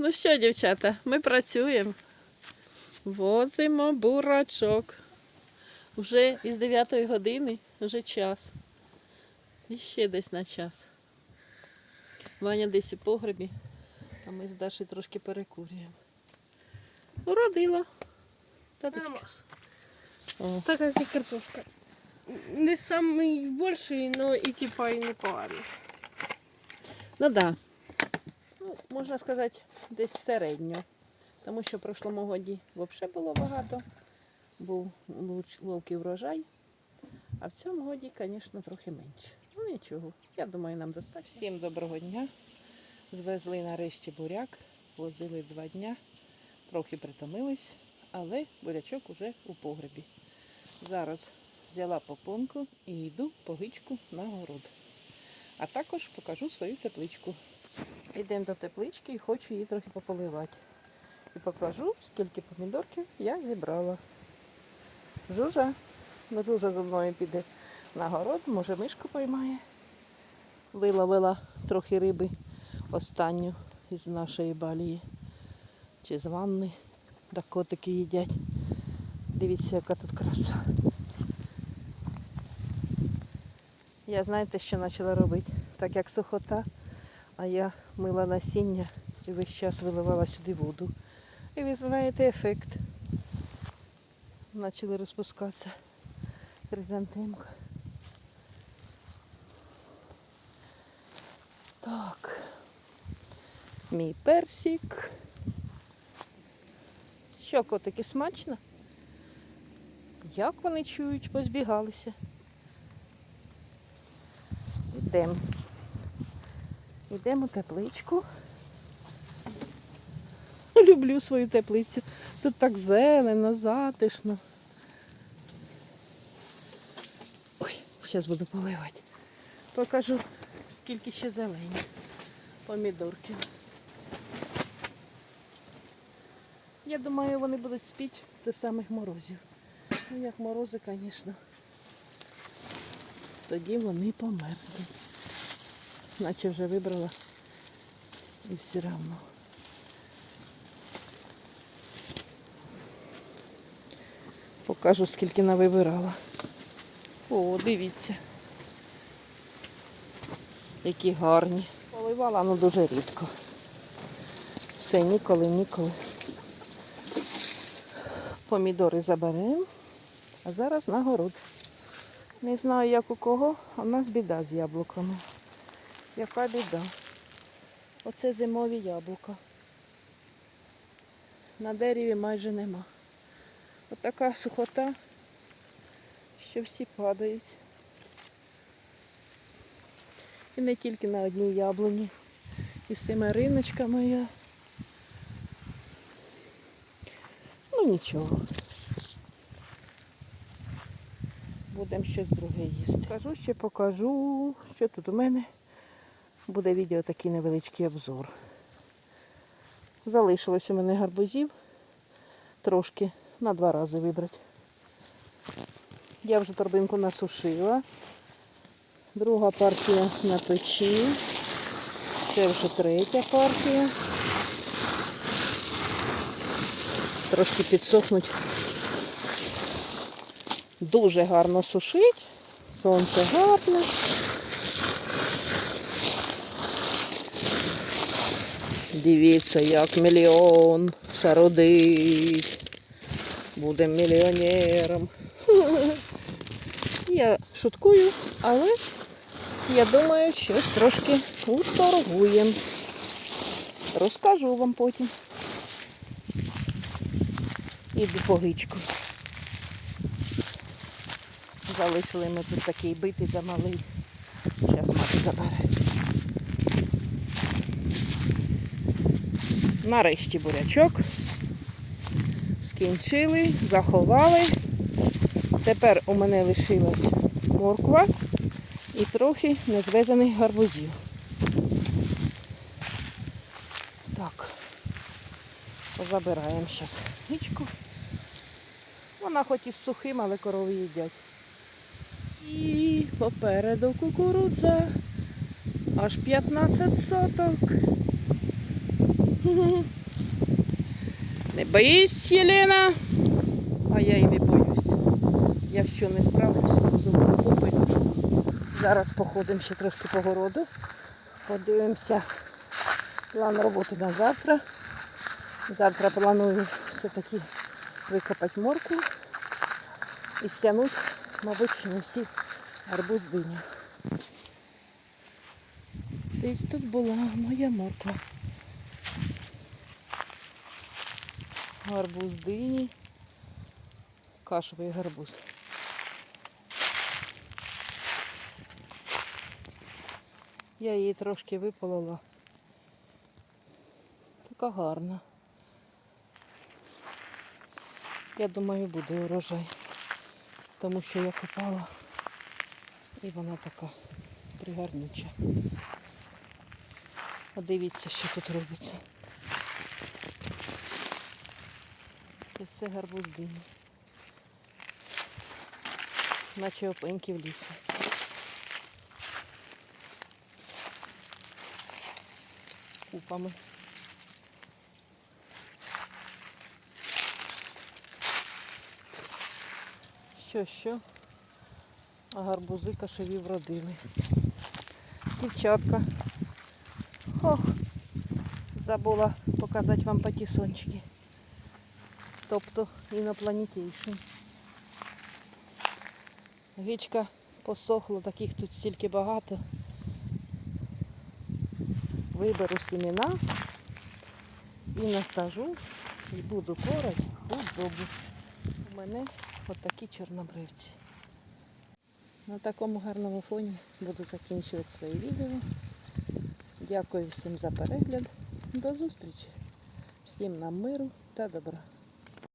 Ну що, дівчата, ми працюємо. Возимо бурачок. Вже із 9 години, вже час. І ще десь на час. Ваня десь у погребі, а ми з Даші трошки перекурюємо. Уродила. Так как и картошка. Не больший, но и типа и непоганий. Ну так. Да. Ну, можна сказати, десь середньо. Тому що в прошлому годі взагалі було багато. Був ловкий врожай. А в цьому годі, звісно, трохи менше. Ну нічого. Я думаю, нам достатньо. Всім доброго дня. Звезли нарешті буряк, возили два дня, трохи притомились, але бурячок уже у погребі. Зараз взяла попонку і йду по гичку на город. А також покажу свою тепличку. Йдемо до теплички і хочу її трохи пополивати. І покажу, скільки помідорків я зібрала. Жужа, ну жужа зі мною піде на город, може мишку поймає. Виловила трохи риби останню із нашої балії. Чи з ванни. Да котики їдять. Дивіться, яка тут краса. Я знаєте, що почала робити? Так як сухота, а я мила насіння і весь час виливала сюди воду. І ви знаєте ефект. Почали розпускатися хризантемка. Так. Мій персик. Що, котики, смачно? Як вони чують, позбігалися. Йдемо. Йдемо тепличку. Люблю свою теплицю. Тут так зелено, затишно. Ой, зараз буду поливати. Покажу, скільки ще зелені. Помідорків. Я думаю, вони будуть спіти з самих морозів. Ну, як морози, звісно. Тоді вони померзнуть. Наче вже вибрала і все одно. Покажу, скільки навибирала. О, дивіться. Які гарні. Поливала, ну дуже рідко. Все ніколи, ніколи. Помідори заберемо. А зараз на город. Не знаю, як у кого, а в нас біда з яблуками. Яка біда? Оце зимові яблука. На дереві майже нема. Отака сухота, що всі падають. І не тільки на одній яблуні. І семериночка моя. Ну нічого. Будемо щось друге їсти. Покажу ще покажу, що тут у мене. Буде відео такий невеличкий обзор. Залишилось у мене гарбузів трошки на два рази вибрати. Я вже торбинку насушила. Друга партія на печі. Це вже третя партія. Трошки підсохнуть. Дуже гарно сушить. Сонце гарне. Дивіться, як мільйон шародить. Будемо мільйонером. Я шуткую, але я думаю, щось трошки уторгуємо. Розкажу вам потім. Іду по гичку. Залишили ми тут такий битий да малий. Зараз мати забере. Нарешті бурячок. Скінчили, заховали. Тепер у мене лишилась морква і трохи незвезених гарбузів. Так, забираємо зараз гічку. Вона хоч і сухим, але корови їдять. І попереду кукурудза. Аж 15 соток. Не боїсь, Єлена? А я і не боюсь. Якщо не справлюсь, то зубну попитку. Зараз походимо ще трошки по городу. Подивимося план роботи на завтра. Завтра планую все-таки викопати морку і стягнути, мабуть, не всі арбуз дині. Десь тут була моя морква. Гарбуз дині. Кашовий гарбуз. Я її трошки виполола. Така гарна. Я думаю, буде урожай. Тому що я копала і вона така пригарнюча. Подивіться, що тут робиться. Все гарбуздині. Наче опеньки в лісі. Купами. Що, що? А гарбузи кашеві вродили. Дівчатка. Ох, забула показати вам патісончики. Тобто інопланетейшн. Гичка посохла, таких тут стільки багато. Виберу сімена і насажу і буду порати худобу. У мене отакі чорнобривці. На такому гарному фоні буду закінчувати своє відео. Дякую всім за перегляд. До зустрічі. Всім нам миру та добра.